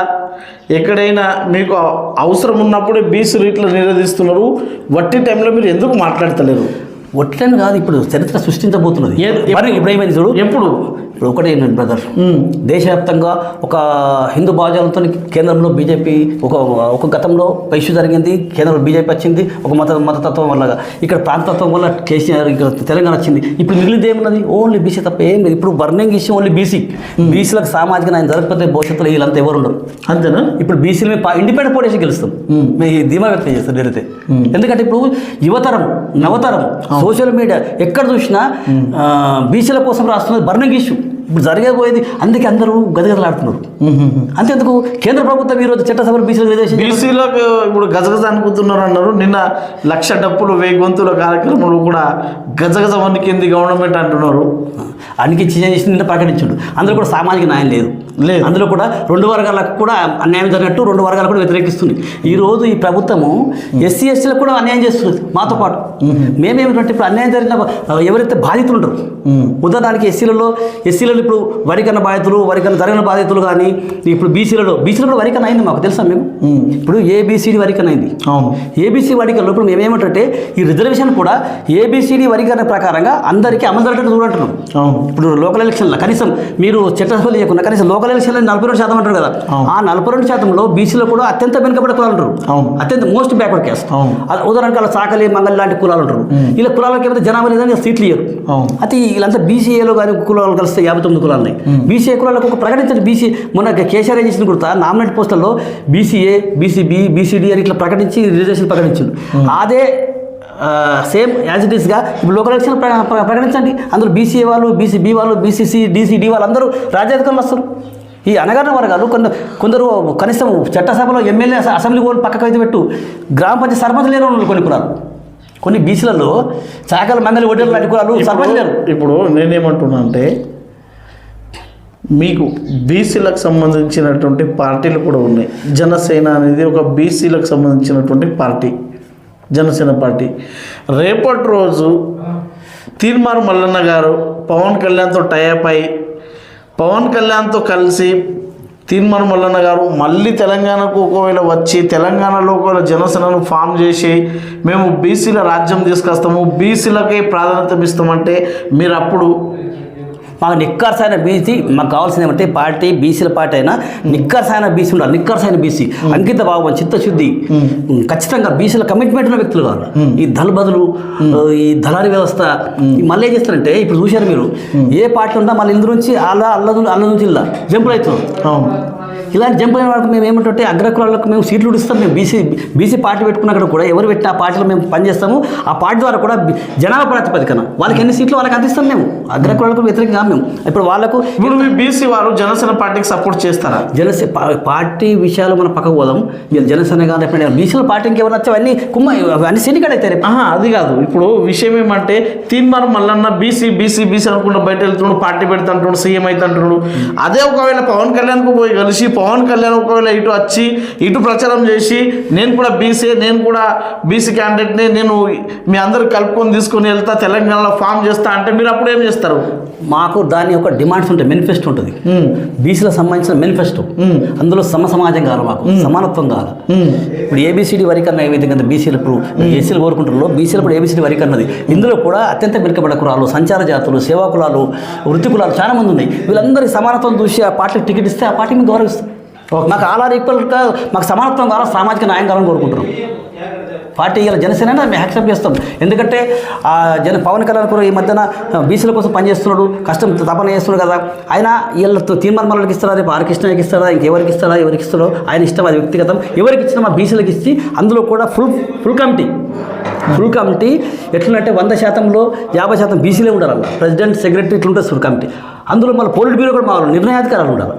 ఎక్కడైనా మీకు అవసరం ఉన్నప్పుడే బీసీలు ఇట్లా నిరోధిస్తున్నారు వట్టి టైంలో మీరు ఎందుకు మాట్లాడతలేరు? ఒట్లని కాదు ఇప్పుడు చరిత్ర సృష్టించబోతున్నది. మరి ఇప్పుడు ఏమైంది చూడు? ఎప్పుడు? ఇప్పుడు ఒకటే బ్రదర్ దేశవ్యాప్తంగా ఒక హిందూ భావజాలంతో కేంద్రంలో బీజేపీ ఒక ఒక గతంలో ఇష్యూ జరిగింది కేంద్రంలో బీజేపీ వచ్చింది ఒక మత మతతత్వం వల్ల. ఇక్కడ ప్రాంతత్వం వల్ల కేసీఆర్ ఇక్కడ తెలంగాణ వచ్చింది. ఇప్పుడు మిగిలింది ఏమున్నది? ఓన్లీ బీసీ తప్ప ఏం లేదు. ఇప్పుడు బర్నింగ్ ఇష్యూ ఓన్లీ బీసీ. బీసీలకు సామాజిక న్యాయం జరగకపోతే భవిష్యత్తులో వీళ్ళంతా ఎవరు ఉండరు. అంతేనా? ఇప్పుడు బీసీలు మేము ఇండిపెండెంట్ పోటీ గెలుస్తాం. మేము ధీమా వ్యక్తం చేస్తాం నేనైతే. ఎందుకంటే ఇప్పుడు యువతరం నవతరం సోషల్ మీడియా ఎక్కడ చూసినా బీసీల కోసం రాస్తున్నది బర్నింగ్ ఇష్యూ ఇప్పుడు జరిగేపోయేది అందుకే అందరూ గదగదలాడుతున్నారు అంతేందుకు కేంద్ర ప్రభుత్వం ఈరోజు చట్టసభలు రిజర్వేషన్ బీసీలకు ఇప్పుడు గజగజ అనుకుతున్నారు అన్నారు నిన్న లక్ష డప్పులు వెయ్యి గొంతుల కార్యక్రమంలో కూడా గజగజ వణికింది గవర్నమెంట్ అంటున్నారు. అనికి చేసి నిన్న ప్రకటించాడు. అందులో కూడా సామాజిక న్యాయం లేదు. లేదు. అందులో కూడా రెండు వర్గాలకు కూడా అన్యాయం జరిగినట్టు రెండు వర్గాలు కూడా వ్యతిరేకిస్తుంది. ఈ రోజు ఈ ప్రభుత్వము ఎస్సీ ఎస్టీలకు కూడా అన్యాయం చేస్తుంది మాతో పాటు. మేమేమిటంటే ఇప్పుడు అన్యాయం జరిగిన ఎవరైతే బాధితులు ఉంటారు ఉదాహరణకి ఎస్సీలలో ఎస్సీలలో ఇప్పుడు వరికన్న బాధితులు వరికన్న జరిగిన బాధితులు కానీ ఇప్పుడు బీసీలలో బీసీలో కూడా వరికన్న అయింది మాకు తెలుసా మేము ఇప్పుడు ఏబిసిడి వరికన్న అయింది. అవును. ఏబీసీ వర్గీకరణలో ఇప్పుడు మేమేమంటే ఈ రిజర్వేషన్ కూడా ఏబిసిడి వర్గీకరణ ప్రకారంగా అందరికీ అమలు జరగట్టు చూడంటున్నాం ఇప్పుడు లోకల్ ఎలక్షన్లో కనీసం మీరు చట్టసభలు చేయకుండా కనీసం లోకల్ ఎలక్షన్లో నలభై రెండు శాతం అంటారు కదా. ఆ నలభై రెండు శాతంలో బీసీలో కూడా అత్యంత వెనుకబడే కులాలు ఉంటారు అవును. అత్యంత మోస్ట్ బ్యాక్వర్డ్ అవును. ఉదాహరణకు అలా సాకలి మంగళ లాంటి కులాలు ఉంటారు ఇలా కులాలకి ఏమైతే జనాభా లేదని సీట్లు ఇయ్యరు. అయితే వీళ్ళంతా బీసీఏలో కానీ కులాలు కలిస్తే యాభై తొమ్మిది కులాలు ఉన్నాయి బీసీఏ కులాలకు ఒక ప్రకటించండి బీసీ మొన్న కేసీఆర్ ఏం చేసిన కూడా నామినేట్ పోస్టుల్లో బీసీఏ బీసీబీ బీసీడీ అని ఇట్లా ప్రకటించి రిజర్వేషన్ ప్రకటించారు అదే సేమ్ యాజ్ ఇట్ ఈస్గా ఇప్పుడు లోకల్ ఎలక్షన్ ప్ర- ప్ర- ప్రకటించండి. అందులో బీసీఏ వాళ్ళు బీసీబీ వాళ్ళు బీసీసీ డీసీడీ వాళ్ళు అందరూ రాజ్యాధికారులు వస్తారు. ఈ అనగారిన వర్గాలు కొందరు కొందరు కనీసం చట్టసభలో ఎమ్మెల్యే అస- అసెంబ్లీ కూడా పక్కకు అయితే పెట్టు గ్రామ పంచాయతీ సర్పంచ్ లేని వాళ్ళు కొన్ని కులాలు. కొన్ని బీసీలలో చాకల మంగళ ఒడ్డలు లాంటి కులాలు సర్పంచ్ లేరు. ఇప్పుడు నేనేమంటున్నా అంటే మీకు బీసీలకు సంబంధించినటువంటి పార్టీలు కూడా ఉన్నాయి. జనసేన అనేది ఒక బీసీలకు సంబంధించినటువంటి పార్టీ. జనసేన పార్టీ. రేపటి రోజు తీర్మార్ మల్లన్న గారు పవన్ కళ్యాణ్తో టైఅప్ అయి పవన్ కళ్యాణ్తో కలిసి తీర్మార్ మల్లన్న గారు మళ్ళీ తెలంగాణకు ఒకవేళ వచ్చి తెలంగాణలో ఒకవేళ జనసేనను ఫామ్ చేసి మేము బీసీల రాజ్యం తీసుకొస్తాము. బీసీలకే ప్రాధాన్యత ఇస్తామంటే మీరు అప్పుడు మాకు నిక్కర్సైన బీసీ మాకు కావాల్సింది ఏమంటే పార్టీ బీసీల పార్టీ అయినా నిక్కర్సైన బీసీ ఉండాలి. నిక్కర్సైన బీసీ. అంకిత భావం చిత్తశుద్ధి. ఖచ్చితంగా బీసీల కమిట్మెంట్ ఉన్న వ్యక్తులు కావాలి. ఈ దళ బదులు ఈ దళారీ వ్యవస్థ మళ్ళీ ఏం చేస్తారంటే ఇప్పుడు చూశారు మీరు ఏ పార్టీ ఉన్నా మళ్ళీ ఇందు నుంచి అలా అల్ల అల్ల నుంచి ఇలా జంపులు అవును. ఇలాంటి జంప్ అయిన వాళ్ళకి మేము ఏమంటే అగ్రకులాలకు మేము సీట్లు ఇస్తాం మేము బీసీ బీసీ పార్టీ పెట్టుకున్నక్కడ కూడా ఎవరు పెట్టిన ఆ పార్టీలో మేము పనిచేస్తాము ఆ పార్టీ ద్వారా కూడా జనాభా ప్రాతిపదికన వాళ్ళకి ఎన్ని సీట్లు వాళ్ళకి అందిస్తాం మేము. అగ్రకులాలకు వ్యతిరేకంగా మేము. ఇప్పుడు వాళ్ళకు ఇప్పుడు మీ బీసీ వారు జనసేన పార్టీకి సపోర్ట్ చేస్తారా? జనసే పార్టీ విషయాలు మనం పక్కకు పోదాం. జనసేన కానీ ఎప్పుడైనా బీసీల పార్టీకి ఎవరు వచ్చావు అన్ని కుమ్మ అన్ని సీనికాడ ఆహా అది కాదు. ఇప్పుడు విషయం ఏమంటే Teenmar Mallanna BC BC BC అనుకుంటూ బయట వెళ్తున్నాడు పార్టీ పెడుతుంటున్నాడు సీఎం అవుతుంటున్నాడు అదే ఒకవేళ పవన్ కళ్యాణ్కు పోయి కలిసి పవన్ కళ్యాణ్ ఒకవేళ ఇటు వచ్చి ఇటు ప్రచారం చేసి నేను కూడా బీసీ నేను కూడా బీసీ క్యాండిడేట్ని నేను మీ అందరు కలుపుకొని తీసుకొని వెళ్తా తెలంగాణలో ఫామ్ చేస్తా అంటే మీరు అప్పుడు ఏం చేస్తారు? మాకు దాని యొక్క డిమాండ్స్ ఉంటాయి మేనిఫెస్టో ఉంటుంది. బీసీలకు సంబంధించిన మేనిఫెస్టో అందులో సమ సమాజం కావాలి మాకు సమానత్వం ఉమ్. ఇప్పుడు ఏబిసిడి వరికన్న ఏ విధంగా బీసీలు ఇప్పుడు ఎస్సీలు కోరుకుంటారో బీసీలు ఇప్పుడు ఏబిసిడి వరికన్నది ఇందులో కూడా అత్యంత వెనుకబడ్డ కులాలు సంచార జాతులు సేవా కులాలు వృత్తి కులాలు చాలా మంది ఉన్నాయి. వీళ్ళందరి సమానత్వం చూసి ఆ పార్టీకి టికెట్ ఇస్తే ఆ పార్టీని మేము గౌరవిస్తాం మాకు ఆల్ ఆర్ ఈక్వల్గా మాకు సమానత్వం కావాలి సామాజిక న్యాయం కావాలని కోరుకుంటున్నాం. పార్టీ ఇలా జనసేన మేము యాక్సెప్ట్ చేస్తాం. ఎందుకంటే ఆ జన పవన్ కళ్యాణ్ కూడా ఈ మధ్యన బీసీల కోసం పనిచేస్తున్నాడు కష్టం తపన చేస్తున్నాడు కదా. ఆయన వీళ్ళతో తీర్మానాలకు ఇస్తారా రేపు ఆర్కృష్ణకి ఇస్తారా ఇంకెవరికి ఇస్తారా ఎవరికి ఇస్తారో ఆయన ఇష్టం అది వ్యక్తిగతం. ఎవరికి ఇచ్చినా మా బీసీలకు ఇచ్చి అందులో కూడా full full committee. Full committee. ఎట్లంటే వంద శాతంలో యాభై శాతం బీసీలే ఉండాలి ప్రెసిడెంట్ సెక్రటరీ ఇట్లుంటుంది ఫుల్ కమిటీ. అందులో మళ్ళీ పోలిట్ బ్యూరో కూడా మా నిర్ణయాధికారాలు ఉండాలి.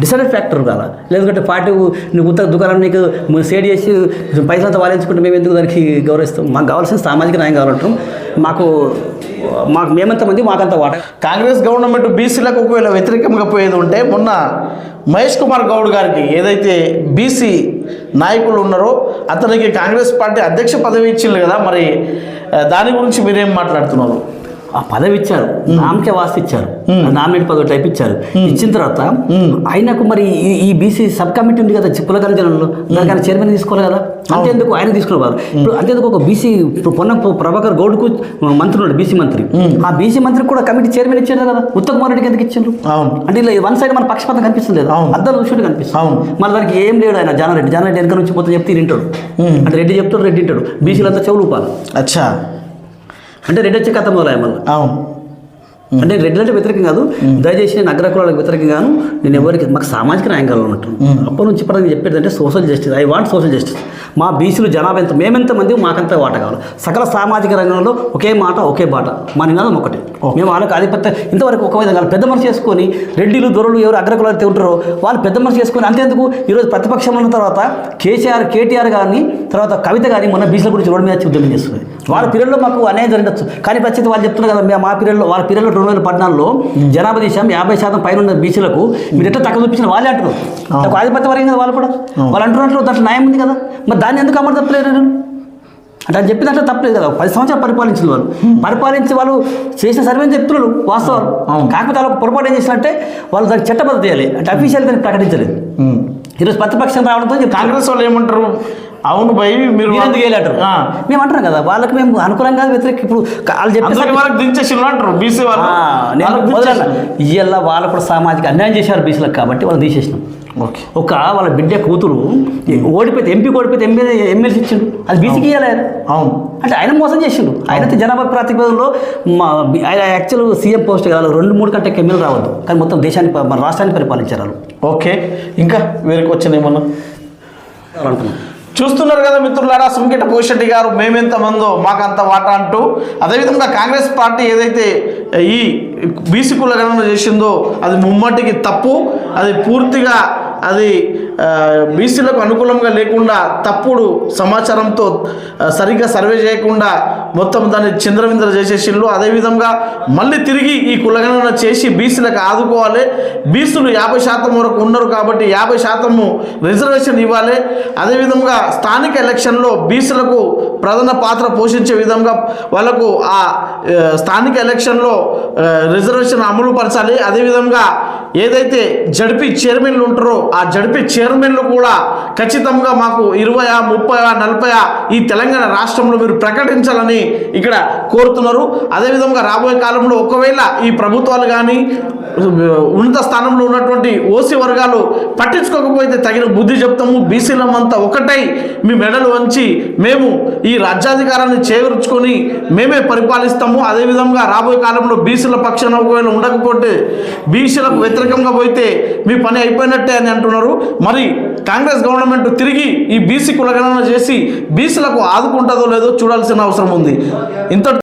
డిసైడ్ ఫ్యాక్టర్ కాదా లేదంటే పార్టీ నువ్వు ఉత్తర దుకాణం నీకు సేడ్ చేసి పైసలంతా వాలించుకుంటే మేము ఎందుకు దానికి గౌరవిస్తాం? మాకు కావాల్సిన సామాజిక న్యాయం కావాలంటాం. మాకు మాకు మేమంతమంది మాకంత వాట. కాంగ్రెస్ గవర్నమెంట్ బీసీలకు ఒకవేళ వ్యతిరేకంగా పోయేది ఉంటే మొన్న మహేష్ కుమార్ గౌడ్ గారికి ఏదైతే బీసీ నాయకులు ఉన్నారో అతనికి కాంగ్రెస్ పార్టీ అధ్యక్ష పదవి ఇచ్చింది కదా మరి దాని గురించి మీరేం మాట్లాడుతున్నారు? ఆ పదవి ఇచ్చారు నామకే వాస్తి ఇచ్చారు నామినేట్ పదవి టైప్ ఇచ్చారు. ఇచ్చిన తర్వాత ఆయనకు మరి ఈ- బీసీ సబ్ కమిటీ ఉంది కదా పులకల జనంలో దానికి ఆయన చైర్మన్ తీసుకోవాలి కదా? అంతేందుకు ఆయన తీసుకునేవారు ఇప్పుడు అంతేందుకు ఒక బీసీ పొన్న ప్రభాకర్ గౌడ్కు మంత్రి ఉన్నాడు బీసీ మంత్రి. ఆ బీసీ మంత్రికి కూడా కమిటీ చైర్మన్ ఇచ్చారు కదా? ఉత్తమ్ కుమార్ రెడ్డికి ఎందుకు ఇచ్చారు అంటే ఇలా వన్ సైడ్ మన పక్షపాతం కనిపిస్తుంది లేదా. అద్దాలు చూసినట్టు కనిపిస్తుంది. మన దానికి ఏం లేడు ఆయన జానారెడ్డి. జానారెడ్డి వెనక నుంచి పోతే చెప్తే వింటాడు. అంటే రెడ్డి చెప్తాడు రెడ్డి వింటాడు. బీసీలంతా చెవులు ఊపాలి. అచ్చా. అంటే రెడ్డి వచ్చే కథ మొదలయ్య మళ్ళీ? అవును. అంటే రెడ్డి అంటే వ్యతిరేకం కాదు. దయచేసి నేను అగ్రకులాలకు వ్యతిరేకం గాను నేను ఎవరికి మాకు సామాజిక న్యాయం కావాలన్నట్టు అప్పటి నుంచి ఇప్పటికి చెప్పేది అంటే social justice I want social justice మా బీసీలు జనాభా ఎంత మేమెంత మంది మాకంత వాట కావాలి. సకల సామాజిక రంగంలో ఒకే మాట ఒకే బాట. మా నినాదం ఒకటి మేము వాళ్ళకి ఆధిపత్యం ఇంతవరకు ఒక విధంగా పెద్ద మనసు చేసుకొని రెడ్డిలు దొరలు ఎవరు అగ్రకులాలు ఉంటారో వాళ్ళు పెద్ద మనసు చేసుకొని అంతేందుకు? ఈరోజు ప్రతిపక్షంలో ఉన్న తర్వాత కేసీఆర్ కేటీఆర్ కానీ తర్వాత కవిత కానీ మొన్న బీసీల గురించి రోడ్డు మీద ఉద్యమం చేస్తుంది వాళ్ళ పీరియడ్లో మాకు అన్యాయం జరగచ్చు కానీ ప్రత్యేక వాళ్ళు చెప్తున్నారు కదా మా పీరియడ్లో వాళ్ళ పీరియడ్లో రెండు వేల పద్నాలుగులో జనాభా దేశం యాభై శాతం పైన ఉన్న బీసీలకు మీరు ఎట్లా తక్కువ చూపించిన వాళ్ళే అంటారు ఆధిపత్యం వరకు కదా వాళ్ళు కూడా. వాళ్ళు అంటున్నట్లు దాంట్లో న్యాయం ఉంది కదా. మరి దాన్ని ఎందుకు అమలు తప్పలేరు అంటే అది చెప్పినట్లు తప్పలేదు కదా. పది సంవత్సరాలు పరిపాలించిన వాళ్ళు. పరిపాలించి వాళ్ళు చేసిన సర్వే చెప్తున్నారు వాస్తవాలు. కాకపోతే వాళ్ళు పొరపాటు ఏం చేసినట్టే వాళ్ళు దానికి చట్టబద్ధ చేయాలి. అంటే అఫీషియల్ దాన్ని ప్రకటించలేదు. ఈరోజు ప్రతిపక్షం రావడంతో కాంగ్రెస్ వాళ్ళు ఏమంటారు? అవును భయ్ మీరు వేయలేటారు ఆ. మేము అంటున్నాం కదా వాళ్ళకి మేము అనుకూలంగా వ్యతిరేక ఇప్పుడు వాళ్ళు చెప్పేసి అంటారు బీసీ వాళ్ళు. ఇవాళ వాళ్ళు కూడా సామాజిక అన్యాయం చేశారు బీసీలకు కాబట్టి వాళ్ళు తీసేసినాం. ఓకే. ఒక వాళ్ళ బిడ్డ కూతురు ఓడిపోతే ఎంపీ ఓడిపోతే ఎమ్మెల్యే ఎమ్మెల్సీ ఇచ్చిండు. అది బీసీకి ఇవ్వాలి అవును. అంటే ఆయన మోసం చేసిండు. ఆయన జనాభా ప్రాతిపదికలో మా ఆయన యాక్చువల్ సీఎం పోస్ట్ కాదు రెండు మూడు కంటే ఎమ్మెల్యే రావద్దు. కానీ మొత్తం దేశాన్ని మన రాష్ట్రాన్ని పరిపాలించారు ఓకే. ఇంకా వేరేకి వచ్చిన ఏమన్నా? చూస్తున్నారు కదా మిత్రులారా సుంకిట పోషెట్టి గారు మేమెంతమందో మాకు మాకంత వాటా అంటూ అదేవిధంగా కాంగ్రెస్ పార్టీ ఏదైతే ఈ బీసీ కులగణన చేసిందో అది ముమ్మటికి తప్పు అది పూర్తిగా అది బీసీలకు అనుకూలంగా లేకుండా తప్పుడు సమాచారంతో సరిగ్గా సర్వే చేయకుండా మొత్తం దాన్ని చంద్రవింద్ర చేసేసిండ్రు. అదేవిధంగా మళ్ళీ తిరిగి ఈ కులగణన చేసి బీసీలకు ఆదుకోవాలి. బీసీలు యాభై శాతం వరకు ఉన్నారు కాబట్టి యాభై శాతము రిజర్వేషన్ ఇవ్వాలి. అదేవిధంగా స్థానిక ఎలక్షన్లో బీసీలకు ప్రధాన పాత్ర పోషించే విధంగా వాళ్ళకు ఆ స్థానిక ఎలక్షన్లో రిజర్వేషన్ అమలు పరచాలి అదేవిధంగా ఏదైతే జడ్పీ చైర్మన్లు ఉంటారో ఆ జడ్పీ చైర్మన్లు కూడా ఖచ్చితంగా మాకు ఇరవై ముప్పై నలభై ఈ తెలంగాణ రాష్ట్రంలో మీరు ప్రకటించాలని ఇక్కడ కోరుతున్నారు. అదేవిధంగా రాబోయే కాలంలో ఒకవేళ ఈ ప్రభుత్వాలు కానీ ఉన్నత స్థానంలో ఉన్నటువంటి ఓసీ వర్గాలు పట్టించుకోకపోతే తగిన బుద్ధి చెప్తాము. బీసీలమంతా ఒకటై మీ మెడలు వంచి మేము ఈ రాజ్యాధికారాన్ని చేకూర్చుకొని మేమే పరిపాలిస్తాము. అదేవిధంగా రాబోయే కాలంలో బీసీల పక్షాన ఒకవేళ ఉండకపోతే బీసీలకు వ్యతిరేకంగా పోతే మీ పని అయిపోయినట్టే అని అంటున్నారు. మరి కాంగ్రెస్ గవర్నమెంట్ తిరిగి ఈ బీసీ కులగణన చేసి బీసీలకు ఆదుకుంటుందో లేదో చూడాల్సిన అవసరం ఉంది. ఇంత